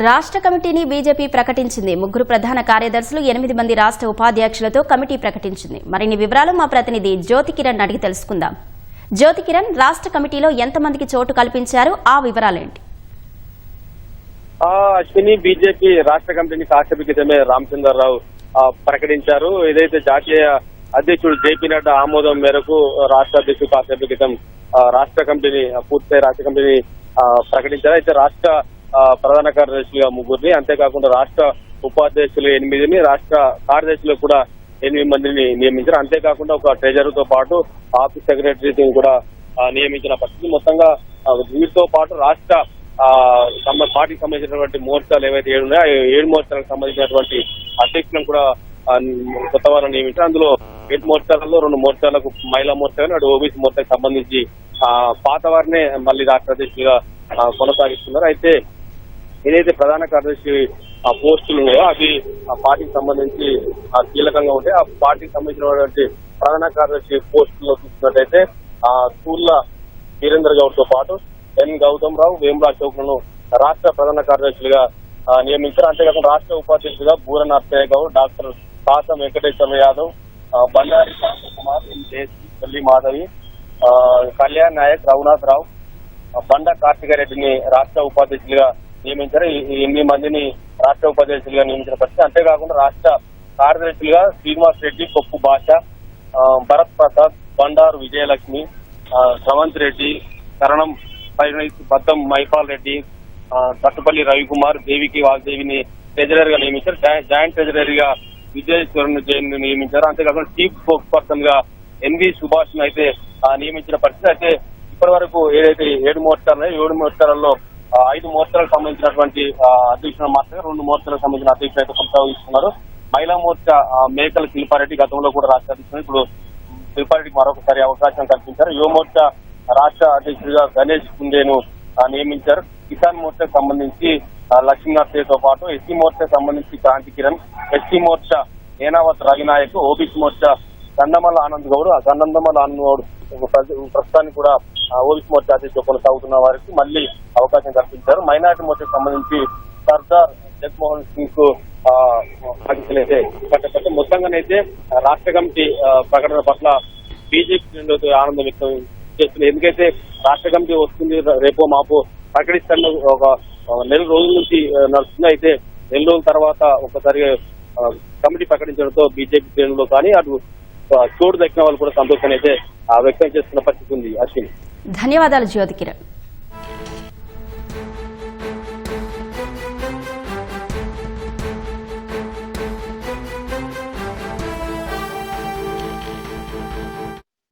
రాష్ట్ర కమిటీని బీజేపీ ప్రకటించింది. ముగ్గురు ప్రధాన కార్యదర్శులు ఎనిమిది మంది రాష్ట్ర ఉపాధ్యక్షులతో కమిటీ ప్రకటించింది. మరిన్ని వివరాలు మా ప్రతినిధి జ్యోతి కిరణ్ అడిగి తెలుసుకుందాం. జ్యోతి కిరణ్ రాష్ట్ర కమిటీలో ఎంతమందికి చోటు కల్పించారు? ఆ వివరాలేంటి? అశ్విని బీజేపీ రాష్ట్ర కమిటీని కాశ్యపికితమే రామచంద్రరావు ప్రకటించారు. ఏదైతే జాతీయ అధ్యక్షుడు జేపీ నడ్డా ఆమోదం మేరకు రాష్ట్ర అధ్యక్షుడు కాశ్యపికితం రాష్ట్ర కమిటీని పూర్తి రాష్ట్ర కమిటీని ప్రకటించారు. అయితే రాష్ట్ర ప్రధాన కార్యదర్శులుగా ముగ్గురిని. అంతేకాకుండా రాష్ట్ర ఉపాధ్యక్షులు ఎనిమిదిని రాష్ట్ర కార్యదర్శులు కూడా ఎనిమిది మందిని నియమించారు. అంతేకాకుండా ఒక ట్రెజరర్తో పాటు ఆఫీస్ సెక్రటరీని కూడా నియమించిన పరిస్థితి. మొత్తంగా ఆ, వీటితో పాటు రాష్ట్ర పార్టీకి సంబంధించినటువంటి మోర్చాలు ఏవైతే ఏడు ఉన్నాయో ఏడు మోర్చాలకు సంబంధించినటువంటి అధ్యక్షులను కూడా కొత్త వారిని నియమించారు. అందులో ఏడు మోర్చాలలో రెండు మోర్చాలకు మహిళా మోర్చా అటు ఓబీసీ మోర్చాకు సంబంధించి పాత వారినే మళ్ళీ రాష్ట్ర అధ్యక్షులుగా కొనసాగిస్తున్నారు. అయితే ఏదైతే ప్రధాన కార్యదర్శి ఆ పోస్టులు ఉన్నాయో అవి ఆ పార్టీకి సంబంధించి ఆ కీలకంగా ఉంటాయి ఆ పార్టీకి సంబంధించినటువంటి ప్రధాన కార్యదర్శి పోస్టుల్లో చూసినట్టయితే ఆ స్కూళ్ళ వీరేంద్ర గౌడ్తో పాటు ఎన్ గౌతమ్ రావు వేముల చౌక్లను రాష్ట్ర ప్రధాన కార్యదర్శులుగా నియమించారు. అంతేకాకుండా రాష్ట్ర ఉపాధ్యక్షులుగా బూర నర్సయ్య గౌడ్ డాక్టర్ కాసం వెంకటేశ్వర యాదవ్ బండారి కుమార్ జేసీ మాధవి కళ్యాణ్ నాయక్ రఘునాథ్ రావు బండ కార్తికారెడ్డిని రాష్ట్ర ఉపాధ్యక్షులుగా నియమించారు. ఈ ఎనిమిది మందిని రాష్ట్ర ఉపాధ్యక్షులుగా నియమించిన పరిస్థితి. అంతేకాకుండా రాష్ట్ర కార్యదర్శులుగా శ్రీనివాస్ రెడ్డి కొప్పు భాష భరత్ ప్రసాద్ బండారు విజయలక్ష్మి శ్రవంత్ రెడ్డి కరణం పైన- బద్దం మైపాల్ రెడ్డి తట్టుపల్లి రవికుమార్ దేవికి వాగ్దేవిని ట్రెజరర్గా నియమించారు జాయింట్ ట్రెజరర్గా విజయేశ్వరన్ జైన్ని నియమించారు. అంతేకాకుండా చీఫ్ స్పోక్స్ పర్సన్గా ఎన్వి సుభాష్ అయితే ఆ, నియమించిన పరిస్థితి. అయితే ఇప్పటి వరకు ఏదైతే ఏడు మోర్చాలు ఏడు మోర్చాలలో ఐదు మోర్చాలకు సంబంధించినటువంటి అధ్యక్షులు మాత్రమే రెండు మోర్చాలకు సంబంధించిన అధ్యక్షులు అయితే కొనసాగిస్తున్నారు మహిళా మోర్చా మేకల శిల్పారెడ్డి గతంలో కూడా రాష్ట్ర అధ్యక్షుడు ఇప్పుడు శిల్పారెడ్డికి మరొకసారి అవకాశం కల్పించారు. యువ మోర్చా రాష్ట్ర అధ్యక్షుడిగా గణేష్ కుందేను నియమించారు. కిసాన్ మోర్చాకు సంబంధించి లక్ష్మీనాథ్ లక్ష్మీనాథ్తో పాటు ఎస్సీ మోర్చాకు సంబంధించి క్రాంతి కిరణ్ ఎస్సీ మోర్చా ఏనావత్ రవినాయక్ ఓబీసీ మోర్చా కండమల్ల ఆనంద్ గౌడ్ ఆ కండమల్ల ఆనంద్ గౌడ్ ప్రస్తుతానికి కూడా ఆ, ఓబీసీ మోర్చా అధ్యక్షుడు కొనసాగుతున్న వారికి మళ్ళీ అవకాశం కల్పించారు. మైనార్టీ మోర్చాకు సంబంధించి సర్దార్ జగన్మోహన్ సింగ్కు ఆ, పట్టకపోతే మొత్తంగానైతే రాష్ట్ర కమిటీ ప్రకటన పట్ల బీజేపీ ఆనందం వ్యక్తం చేస్తుంది ఎందుకైతే రాష్ట్ర కమిటీ వస్తుంది రేపో మాపు ప్రకటిస్తాను ఒక నెల రోజుల నుంచి నడుస్తుంది. అయితే నెల రోజుల తర్వాత ఒకసారి కమిటీ ప్రకటించడంతో బీజేపీ శ్రేణులు కానీ అటు చోటు దక్కిన వాళ్ళు కూడా సంతోషాన్ని అయితే వ్యక్తం చేస్తున్న పరిస్థితి ఉంది అశ్విని ధన్యవాదాలు జ్యోతి కిరణ్.